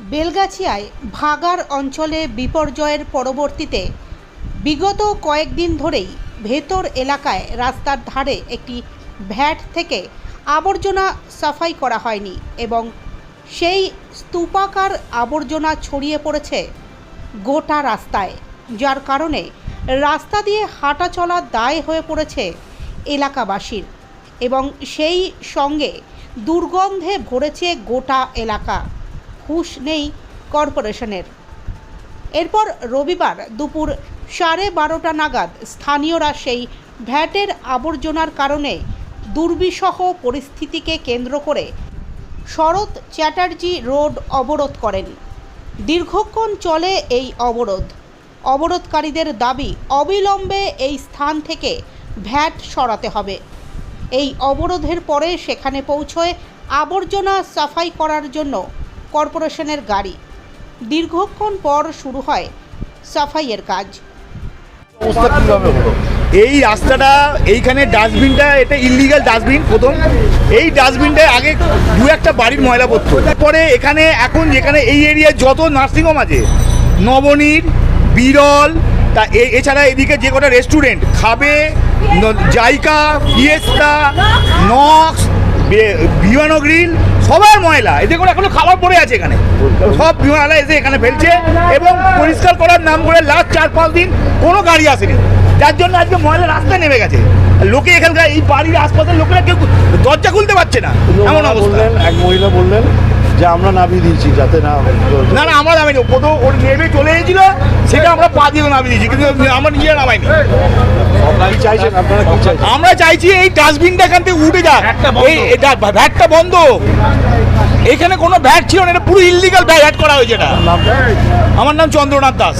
বেলগাছিয়ায় ভাগার অঞ্চলে বিপর্যয়ের পরবর্তীতে বিগত কয়েকদিন ধরেই ভেতর এলাকায় রাস্তার ধারে একটি ভ্যাট থেকে আবর্জনা সাফাই করা হয়নি এবং সেই স্তূপাকার আবর্জনা ছড়িয়ে পড়েছে গোটা রাস্তায়, যার কারণে রাস্তা দিয়ে হাঁটা চলা দায় হয়ে পড়েছে এলাকাবাসীর এবং সেই সঙ্গে দুর্গন্ধে ভরেছে গোটা এলাকা। হুঁশ নেই কর্পোরেশনের। এরপর রবিবার দুপুর সাড়ে বারোটা নাগাদ স্থানীয়রা সেই ভ্যাটের আবর্জনার কারণে দুর্বিষহ পরিস্থিতিকে কেন্দ্র করে শরৎ চ্যাটার্জি রোড অবরোধ করেন। দীর্ঘক্ষণ চলে এই অবরোধ। অবরোধকারীদের দাবি, অবিলম্বে এই স্থান থেকে ভ্যাট সরাতে হবে। এই অবরোধের পরে সেখানে পৌঁছয় আবর্জনা সাফাই করার জন্য কর্পোরেশনের গাড়ি। দীর্ঘক্ষণ পর শুরু হয় সাফাইয়ের কাজ। এই রাস্তাটা, এইখানে ডাস্টবিনটা, এটা ইলিগাল ডাস্টবিন প্রথম। এই ডাস্টবিনটায় আগে দু একটা বাড়ির ময়লা পড়তো। তারপরে এখানে এখন যেখানে এই এরিয়ায় যত নার্সিংহোম আছে, নবনীর, বিরল, তা এছাড়া এদিকে যে কটা রেস্টুরেন্ট খাবে জাইকা ফিয়েস্তা নক্স বিমানো গ্রিল সবার ময়লা। এদের করে এখনও খাবার পড়ে আছে এখানে। সব বিমানলা এসে এখানে ফেলছে এবং পরিষ্কার করার নাম করে লাস্ট চার পাঁচ দিন কোনো গাড়ি আসেনি। যার জন্য আজকে ময়লা রাস্তায় নেমে গেছে। লোকে এখানকার এই বাড়ির আশপাশের লোকেরা কেউ দরজা খুলতে পারছে না। এমন অবস্থা। এক মহিলা বললেন যে আমরা নামিয়ে দিয়েছি যাতে না না না আমরা নামাইনি প্রথম ওর নেমে চলে গেছিল সেটা আমরা নামিয়ে দিয়েছি কিন্তু আমরা নিজেরা নামাইনি আমরা চাইছি এই ডাস্টবিনটা এখান থেকে উঠে যাক। এই এটা ভ্যাটটা বন্ধ। এখানে কোনো ভ্যাট ছিল না এটা পুরো ইলিগাল ভ্যাট করা হয়েছে এটা। আমার নাম চন্দ্রনাথ দাস।